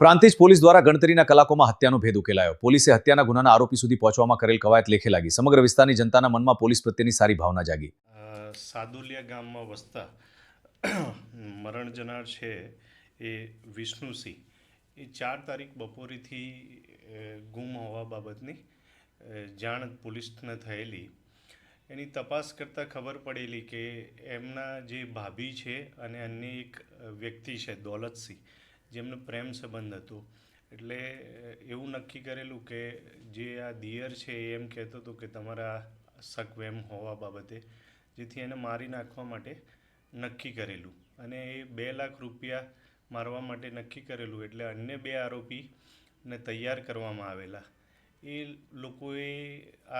Prantij police દ્વારા ગણતરીના કલાકોમાં હત્યાનો ભેદ ઉકેલાયો. પોલીસે હત્યાના ગુનાના આરોપી સુધી પહોંચવામાં કરેલ કવાયત લેખે લાગી. સમગ્ર વિસ્તારની જનતાના મનમાં પોલીસ પ્રત્યેની સારી ભાવના જાગી. સાદુલિયા ગામમાં વસતા મરણ જનાર છે એ વિષ્ણુસિંહ. એ ચાર તારીખ બપોરેથી ગુમ હોવા બાબતની જાણ પોલીસને થયેલી. એની તપાસ કરતાં ખબર પડેલી કે એમના જે ભાભી છે અને અન્ય એક વ્યક્તિ છે, દોલતસિંહ જેમનો પ્રેમ સંબંધ હતો. એટલે એવું નક્કી કરેલું કે જે આ દિયર છે એ એમ કહેતો હતો કે તમારા શકવેમ હોવા બાબતે, જેથી એને મારી નાખવા માટે નક્કી કરેલું. અને એ બે લાખ રૂપિયા મારવા માટે નક્કી કરેલું. એટલે અન્ય બે આરોપીને તૈયાર કરવામાં આવેલા. એ લોકોએ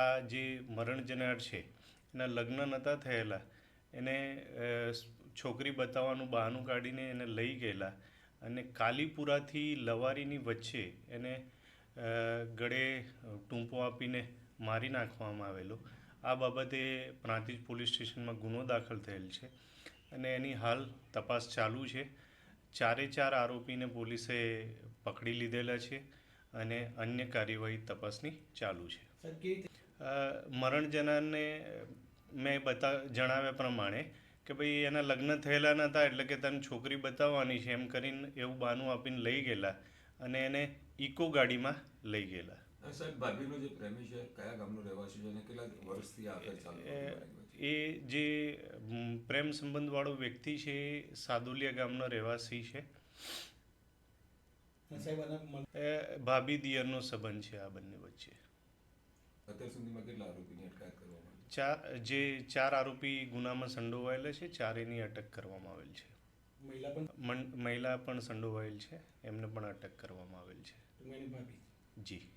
આ જે મરણ જનાર છે, એના લગ્ન નહોતા થયેલા. એને છોકરી બતાવવાનું બહાનું કાઢીને એને લઈ ગયેલા. અને કાલીપુરાથી લવારીની વચ્ચે એને ગળે ટૂંપો આપીને મારી નાખવામાં આવેલો. આ બાબતે પ્રાંતિજ પોલીસ સ્ટેશનમાં ગુનો દાખલ થયેલ છે અને એની હાલ તપાસ ચાલુ છે. ચારે ચાર આરોપીને પોલીસે પકડી લીધેલા છે અને અન્ય કાર્યવાહી તપાસની ચાલુ છે. મરણ જનારને મેં બતા જણાવ્યા પ્રમાણે કે ભાઈ એના લગ્ન થયેલા નહોતા એટલે કે તને છોકરી બતાવવાની છે એમ કરીને એવું બાનું આપીને લઈ ગયેલા અને એને ઇકો ગાડીમાં લઈ ગયેલા. સાહેબ ભાભીનો જે પ્રેમી છે કયા ગામનો રહેવાસી છે અને કેટલા વર્ષથી આ ચાલુ એ જે પ્રેમ પ્રેમ સંબંધવાળો વ્યક્તિ છે એ સાદુલિયા ગામનો રહેવાસી છે. ભાભી દિયરનો સંબંધ છે આ બંને વચ્ચે. અત્યાર સુધીમાં કેટલા આરોપીની અટકાયત કરવામાં ચાર જે ચાર આરોપી ગુનામાં સંડોવાયેલા છે ચારેની અટક કરવામાં આવેલ છે. મન- મહિલા પણ સંડોવાયેલ છે એમને પણ અટક કરવામાં આવેલ છે. જી.